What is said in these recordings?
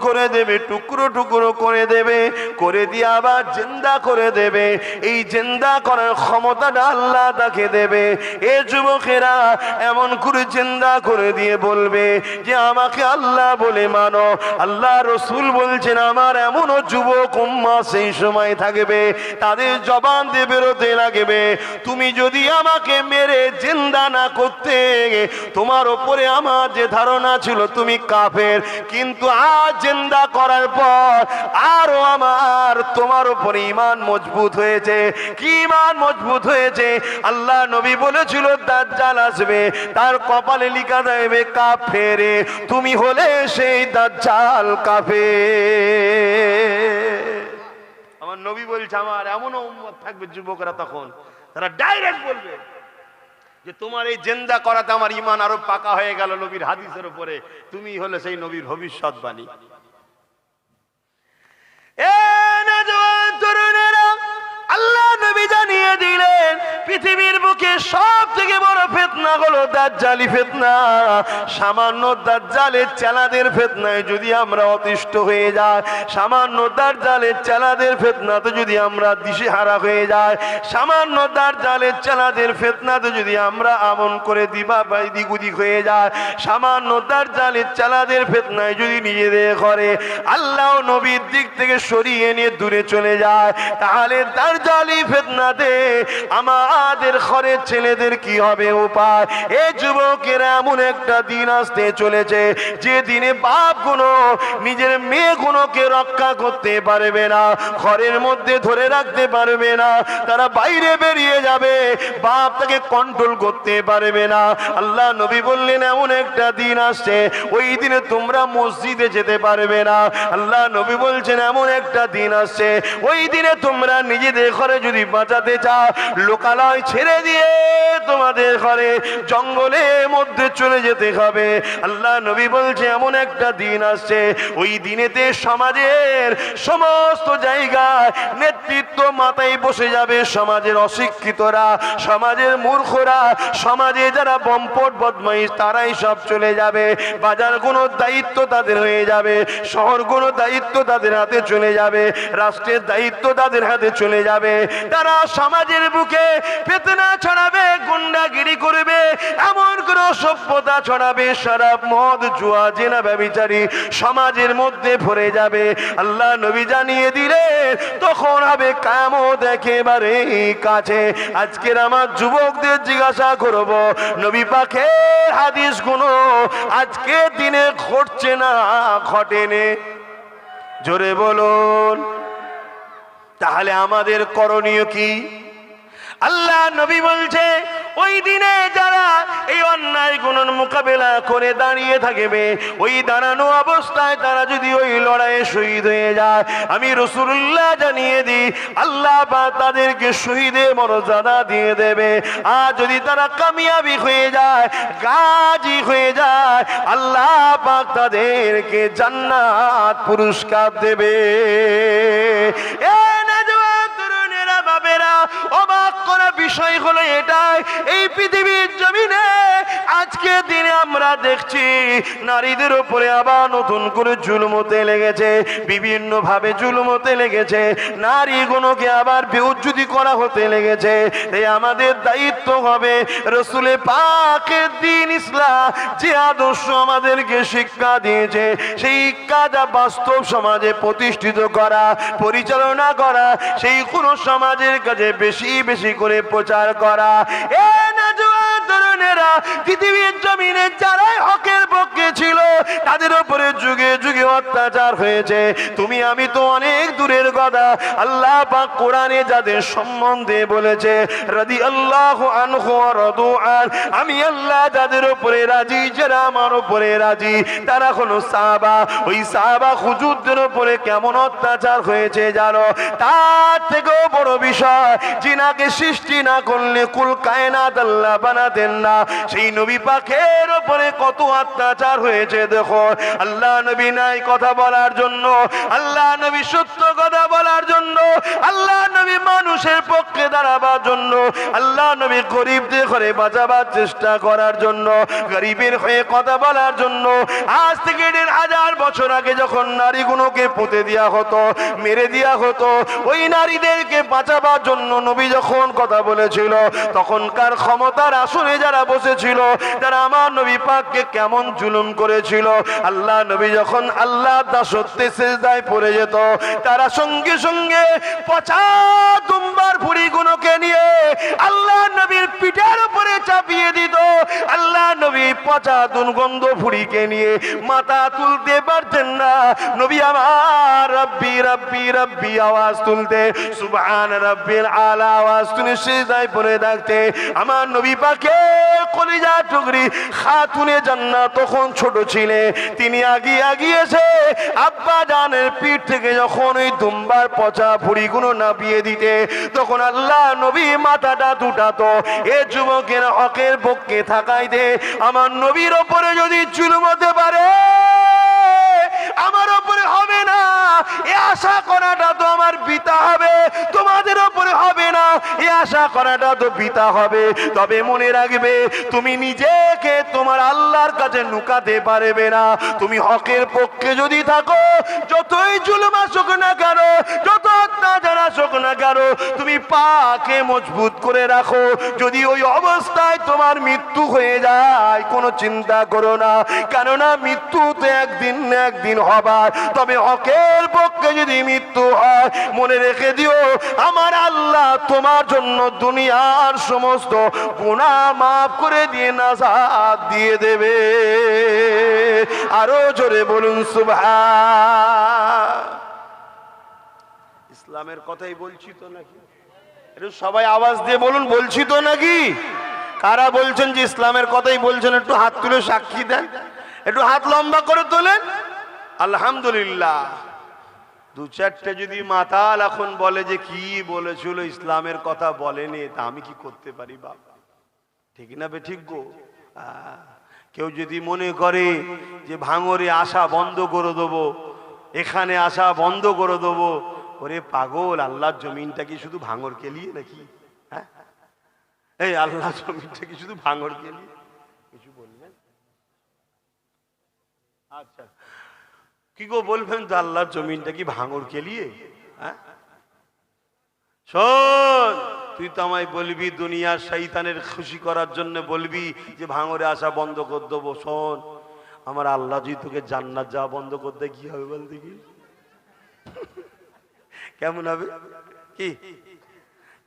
করে দেবে, টুকরো টুকরো করে দেবে, করে দিয়ে আবার জিন্দা করে দেবে। এই জিন্দা করার ক্ষমতাটা আল্লাহ তাকে দেবে। এ যুবকেরা এমন করে জিন্দা করে দিয়ে বলবে যে, আমাকে আল্লাহ বলে মানো, আল্লাহ রসুল বলছেন, আমার এমনও যুবক উম্মা সেই সময় থাকবে, তাদের জবান দিয়ে বেরোতে লাগবে। তুমি যদি আমাকে মেরে জিন্দা না করতে, তোমার ওপরে আমার যে ধারণা ছিল, তুমি কাফের। কিন্তু আজ জিন্দা করার পর আরও আমার তোমার উপরে ইমান মজবুত হয়েছে। কি ইমান মজবুত হয়েছে? আল্লাহ নবী বলেছিল, দাজ্জাল আসবে, তার কপালে লিখা দেবে কাফেরে। তুমি হলে সেই দাজ্জাল কাফে আমার নবী বলছে, আমার এমনও উম্মত থাকবে যুবকরা তখন, তারা ডাইরেক্ট বলবে যে, তোমার এই জেন্দা করাতে আমার ইমান আরও পাকা হয়ে গেল নবীর হাদিসের উপরে। তুমি হলে সেই নবীর ভবিষ্যৎবাণী। জানিয়ে দিলেন পৃথিবীর বুকে সব থেকে বড় ফেতনা হলো দাজ্জালি ফেতনা। সামান্য দাজ্জালের চেলাদের ফেতনায় যদি আমরা অতিষ্ঠ হয়ে যাই, সামান্য দাজ্জালের চেলাদের ফেতনাতে যদি আমরা দিশেহারা হয়ে যাই, সামান্য দাজ্জালের চেলাদের ফেতনাতে যদি আমরা আমন করে দিবা বাই দিগুদি হয়ে যায় সামান্য দাজ্জালের চেলাদের ফেতনায় যদি নিজেদের ঘরে আল্লাহ নবীর দিক থেকে সরিয়ে নিয়ে দূরে চলে যায়, তাহলে দাজ্জালি ফেতনাতে আমাদের ঘরের ছেলেদের কি হবে উপায়? এ যুবকের এমন একটা দিন আসতে চলেছে, যে দিনে বাপগুলো নিজের মেয়ে গুলোকে রক্ষা করতে পারবে না, ঘরের মধ্যে ধরে রাখতে পারবে না, তারা বাইরে বেরিয়ে যাবে, বাপ তাকে কন্ট্রোল করতে পারবে না। আল্লাহ নবী বললেন, এমন একটা দিন আসছে, ওই দিনে তোমরা মসজিদে যেতে পারবে না। আল্লাহ নবী বলছেন, এমন একটা দিন আসছে, ওই দিনে তোমরা নিজেদের ঘরে যদি বাঁচাতে চাও লোকালয় ছেড়ে দিয়ে তোমাদের ঘরে জঙ্গলের মধ্যে চলে যেতে হবে। আল্লাহ নবী বলছে, এমন একটা দিন আসছে। ওই দিনেতে সমাজের সমস্ত জায়গায় নেতৃত্ব মাথায় বসে যাবে। সমাজের অশিক্ষিতরা, সমাজের মূর্খরা, সমাজে যারা বম্পট বদমাইশ, তারাই সব চলে যাবে। বাজার কোনো দায়িত্ব তাদের হয়ে যাবে। শহর কোনো দায়িত্ব তাদের হাতে চলে যাবে। রাষ্ট্রের দায়িত্ব তাদের হাতে চলে যাবে। তারা সমাজের বুকে ফেতনা ছড়াবে, গুন্ডাগিরি করবে, এমন কোন সভ্যতা ছড়াবে সারাপ মদ, জুয়া, জেনা ব্যবিচারী সমাজের মধ্যে ভরে যাবে। আল্লাহ নবী জানিয়ে দিলে তখন হবে কামত একেবারে কাছে। আজকের আমার যুবকদের জিজ্ঞাসা করব, নবী হাদিসগুলো আজকে দিনে ঘটছে না ঘটেনে? জোরে বলুন। তাহলে আমাদের করণীয় কি? আল্লাহ নবী বলছে, ওই দিনে যারা এই অন্যায় গুণের মোকাবেলা করে দাঁড়িয়ে থাকবে, ওই দাঁড়ানো অবস্থায় তারা যদি ওই লড়াইয়ে শহীদ হয়ে যায়, আমি রসুল্লাহ জানিয়ে দিই, আল্লাহ বা তাদেরকে শহীদের মর্যাদা দিয়ে দেবে। আর যদি তারা কামিয়াবি হয়ে যায়, গাজী হয়ে যায়, আল্লাহ পাক তাদেরকে জান্নাত পুরস্কার দেবে। এ বিষয় হলো এটাই এই পৃথিবীর জমিনে আজকে দিনে আমরা দেখছি নারীদের উপরে আবার নতুন করে জুলমতে লেগেছে বিভিন্ন ভাবে জুলমতে লেগেছে, নারীগুলোকে আবার বেউজ্জুদি করা হতে লেগেছে। এই আমাদের দায়িত্ব হবে রসুলে পাকের দিন ইসলাম, যে আদর্শ আমাদেরকে শিক্ষা দিয়েছে, সেই কাজা বাস্তব সমাজে প্রতিষ্ঠিত করা, পরিচালনা করা, সেই কোনো সমাজের কাছে বেশি বেশি করে প্রচার করা। এ নওজোয়ান তরুণেরা পৃথিবীর জমিনে যারাই হকের পক্ষে ছিল, তাদের উপরে যুগে যুগে অত্যাচার হয়েছে। তুমি, আমি তো অনেক দূরের কথা। আল্লাহ পাক কোরআনে যাদের সম্বন্ধে বলেছে রাদি আল্লাহ আনহু ওয়া রাদু আন, আমি আল্লাহ যাদের উপরে রাজি, যারা আমার উপরে রাজি, তারা হলো সাহাবা। ওই সাহাবা হুজুরদের উপরে কেমন অত্যাচার হয়েছে জানো? তার থেকেও বড় বিষয়, জিনাকে সৃষ্টি না করলে কুল কায়নাত আল্লাহ বানাতেন না। সেই নবী পাখের উপরে কত অত্যাচার হয়েছে, দেখো। আল্লাহ নবী নাই কথা বলার জন্য, আল্লাহ নবী সত্য কথা বলার জন্য, আল্লাহ নবী মানুষের পক্ষে দাঁড়াবার জন্য, আল্লাহ নবী গরিবদের ঘরে বাঁচাবার চেষ্টা করার জন্য, গরিবের হয়ে কথা বলার জন্য। আজ থেকে দেড় হাজার বছর আগে যখন নারীগুলোকে পুঁতে দেওয়া হতো, মেরে দেওয়া হতো, ওই নারীদেরকে বাঁচাবার জন্য নবী যখন কথা বলেছিল, তখনকার ক্ষমতার আসনে যারা বসেছিল তারা আমার নবী পাককে কেমন জুলুম করেছিল। আল্লাহ নবী যখন আল্লাহ দাসত্বে শেষদায় পড়ে যেত, তারা সঙ্গে সঙ্গে পচা দুম্বার নিয়ে আল্লাহ নবীর পিঠের উপরে চাপিয়ে দিত। আল্লাহ নবী পচা দুর্গন্ধ ভুড়িকে নিয়ে মাথা তুলতে পারতেন না। নবী আমার রব্বি রব্বি রব্বি আওয়াজ তুলতে আলা আওয়াজ তুলে সিজদায় পড়ে থাকতে। আমার নবী পাকে কলিজা টুকরি খাতুনে জান্নাত তখন ছোট ছিলে। তিনি আগিয়ে আগিয়েছে আব্বা জানের পিঠ থেকে যখন ওই দুম্বার পচা ভুড়িগুলো নাপিয়ে দিতে, তখন আল্লাহ নবী মাথাটা দুটাতো। এ যুবকের হকের পক্ষে থাকাইতে আমার নবীর ওপরে যদি চুলুম হতে পারে আমার ওপরে হবে না এ আশা করাটা তো আমার পিতা হবে, তোমাদের ওপরে হবে না। এ আশা করাটা তো পিতা হবে। তবে মনে রাখবে, তুমি নিজেকে তোমার আল্লাহর কাছে লুকাতে পারবে না। তুমি হকের পক্ষে যদি থাকো, যতই জুলুম আসুক না কেন যত অত্যাচার আসুক না কেন তুমি পাকে মজবুত করে রাখো। যদি ওই অবস্থায় তোমার মৃত্যু হয়ে যায়, কোনো চিন্তা করো না। কেননা মৃত্যু তো একদিন না একদিন হবার। তবে হকের পক্ষে যদি মৃত্যু হয়, মনে রেখে দিও, আমার আল্লাহ তোমার জন্য দুনিয়ার সমস্ত গুণা মাফ করে দিয়ে না নাজাদ দিয়ে দেবে। আরও জোরে বলুন সুভা ইসলামের কথাই বলছি তো নাকি? একটু সবাই আওয়াজ দিয়ে বলুন, বলছি তো নাকি? কারা বলছেন যে ইসলামের কথাই বলছেন? একটু হাত তুলে সাক্ষী দেন। একটু হাত লম্বা করে তোলেন। আলহামদুলিল্লাহ। দু চারটে যদি মাতাল এখন বলে যে কি বলেছিল, ইসলামের কথা বলেনি, তা আমি কি করতে পারি বাবা ঠিক না বে, ঠিক গো? কেউ যদি মনে করে যে ভাঙরে আসা বন্ধ করে দেবো, এখানে আসা বন্ধ করে দেবো ওরে পাগল, আল্লাহর জমিনটা কি শুধু ভাঙর কেলিয়ে নাকি? হ্যাঁ? এই আল্লাহ জমিনটা কি শুধু ভাঙর কেলিয়ে? কিছু বলবেন? আচ্ছা। কি গো বলবেন তো আল্লাহর জমিনটা কি ভাঙর কেলিয়ে? হ্যাঁ? শোন, তুই তো আমায় বলবি, দুনিয়ার শৈতানের খুশি করার জন্য বলবি যে ভাঙরে আসা বন্ধ করে দেবো। শোন, আমার আল্লাহ যদি তোকে জান্নাত যাওয়া বন্ধ করতে কি হবে বল দেখি? কেমন হবে? কি?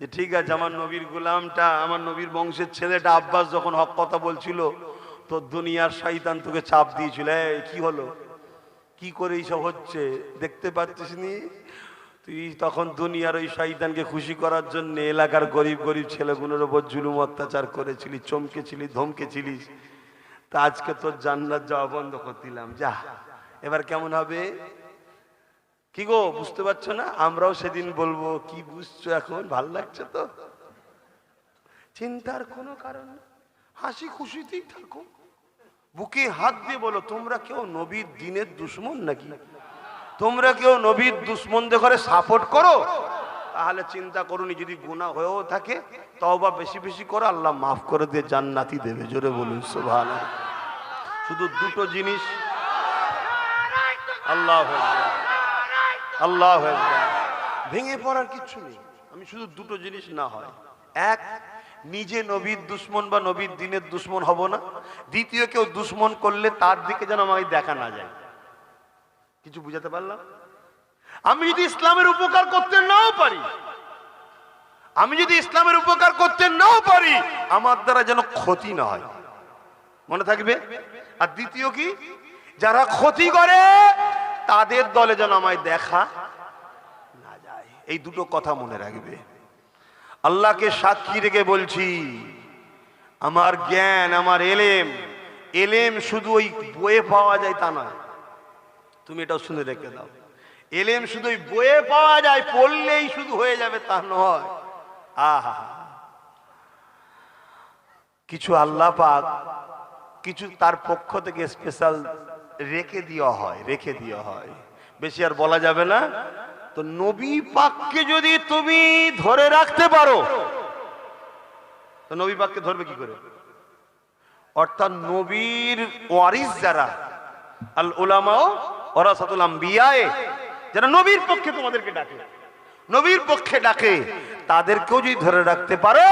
যে ঠিক আছে, আমার নবীর গোলামটা, আমার নবীর বংশের ছেলেটা আব্বাস যখন হক কথা বলছিল, তো দুনিয়ার শৈতান তোকে চাপ দিয়েছিল। কি হলো? কি করে এইসব হচ্ছে? দেখতে পাচ্ছিস নি তুই তখন দুনিয়ার ওই শয়তানকে খুশি করার জন্য এলাকার গরিব গরিব ছেলেগুলোর ওপর জুলুম অত্যাচার করেছিলি, চমকেছিলি, ধমকেছিলিস। তা আজকে তোর জান্নাত যাওয়া বন্ধ করে দিলাম। যা, এবার কেমন হবে? কি গো, বুঝতে পারছ না? আমরাও সেদিন বলব, কি বুঝছ এখন? ভালো লাগছে তো? চিন্তার কোনো কারণ। হাসি খুশিতেই থাকো। বুকে হাত দিয়ে বলো, তোমরা কেউ নবীর দিনের দুশ্মন নাকি? তোমরা কেউ নবীর দুশ্মনদের ঘরে সাপোর্ট করো? তাহলে চিন্তা করুনি, যদি গুণা হয়েও থাকে, তওবা বেশি বেশি করো, আল্লাহ মাফ করে দিয়ে জান্নাতি দেবে। জোরে বলুন শুধু দুটো জিনিস। আল্লাহ আল্লাহ ভেঙে পড়ার কিচ্ছু নেই। আমি শুধু দুটো জিনিস না হয়। এক, নিজে নবীর দুশ্মন বা নবীর দিনের দুশ্মন হব না। দ্বিতীয়, কেউ দুশ্মন করলে তার দিকে যেন আমাকে দেখা না যায়। কিছু বুঝাতে পারলাম? আমি যদি ইসলামের উপকার করতে নাও পারি, আমি যদি ইসলামের উপকার করতে নাও পারি, আমার দ্বারা যেন ক্ষতি না হয়। মনে থাকবে? আর দ্বিতীয় কি? যারা ক্ষতি করে তাদের দলে যেন আমায় দেখা না যায়। এই দুটো কথা মনে রাখবে। আল্লাহকে সাক্ষী রেখে বলছি, আমার জ্ঞান, আমার এলেম এলেম শুধু ওই বইয়ে পাওয়া যায় তা নয়। তুমি এটাও শুনে রেখে দাও। এলেম শুধু ওই পাওয়া যায়, পড়লেই শুধু হয়ে যাবে তা নয়। আহা। কিছু আল্লাহ পাক, কিছু তার পক্ষ থেকে স্পেশাল রেখে দেওয়া হয়, রেখে দেওয়া হয়। বেশি আর বলা যাবে না। তো নবী পাককে যদি তুমি ধরে রাখতে পারো, তো নবী পাককে ধরবে কি করে? অর্থাৎ নবীর ওয়ারিস যারা, আল উলামাও ওরাসাতুল আম্বিয়ায়ে, যারা নবীর পক্ষে তোমাদেরকে ডাকে, নবীর পক্ষে ডাকে, তাদেরকেও যদি ধরে রাখতে পারো,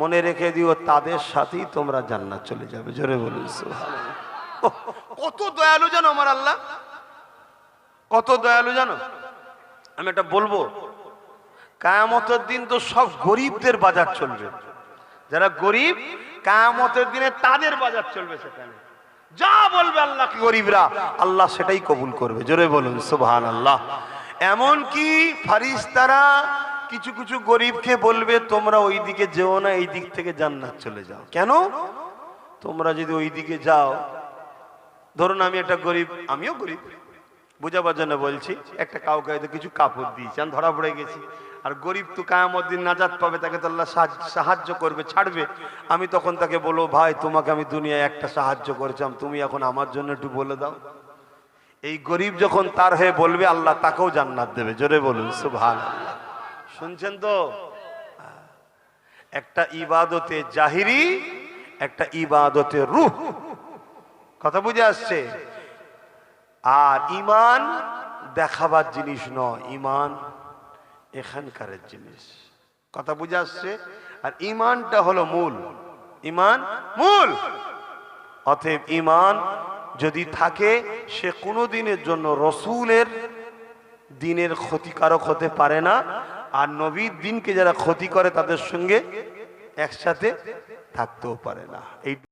মনে রেখে দিও, তাদের সাথেই তোমরা জান্নাত চলে যাবে। জোরে বলুন, সুবহানাল্লাহ। কত দয়ালু জানো আমার আল্লাহ? কত দয়ালু জানো? আমি এটা বলব, কায়ামতের দিন তো সব গরিবদের বাজার চলবে। যারা গরিব, কায়ামতের দিনে তাদের বাজার চলবে সেখানে। যা বলবে আল্লাহ গরিবরা, আল্লাহ সেটাই কবুল করবে। জোরে বলুন সুবহান আল্লাহ এমন কি ফারিস্তারা কিছু কিছু গরিবকে বলবে, তোমরা ওই দিকে যেও না এই দিক থেকে জান্নাত চলে যাও। কেন? তোমরা যদি ওই দিকে যাও ধরুন আমি একটা গরিব, আমিও গরিব। বুঝাবার জন্য বলছি, একটা কাউকে হয়তো কিছু কাপড় দিয়েছি, আমি ধরা পড়ে গেছি। আর গরিব তো কায়ামদ্দিন নাজাত পাবে, তাকে তো আল্লাহ সাহায্য- করবে, ছাড়বে। আমি তখন তাকে বলব, ভাই, তোমাকে আমি দুনিয়ায় একটা সাহায্য করেছিলাম, তুমি এখন আমার জন্য একটু বলে দাও। এই গরিব যখন তার হয়ে বলবে, আল্লাহ তাকেও জান্নাত দেবে। জোরে বলুন সুভান শুনছেন তো? একটা ইবাদতে জাহিরি, একটা ইবাদতে রূহ। কথা বুঝে আসছে? আর ইমান দেখাবার জিনিস নয়, ইমান এখানকারের জিনিস। কথা বুঝে আসছে? আর ইমানটা হলো মূল। ইমান মূল। অতএব ইমান যদি থাকে, সে কোনো দিনের জন্য রসুলের দিনের ক্ষতিকারক হতে পারে না, আর নবীর দিনকে যারা ক্ষতি করে, তাদের সঙ্গে একসাথে থাকতেও পারে না। এই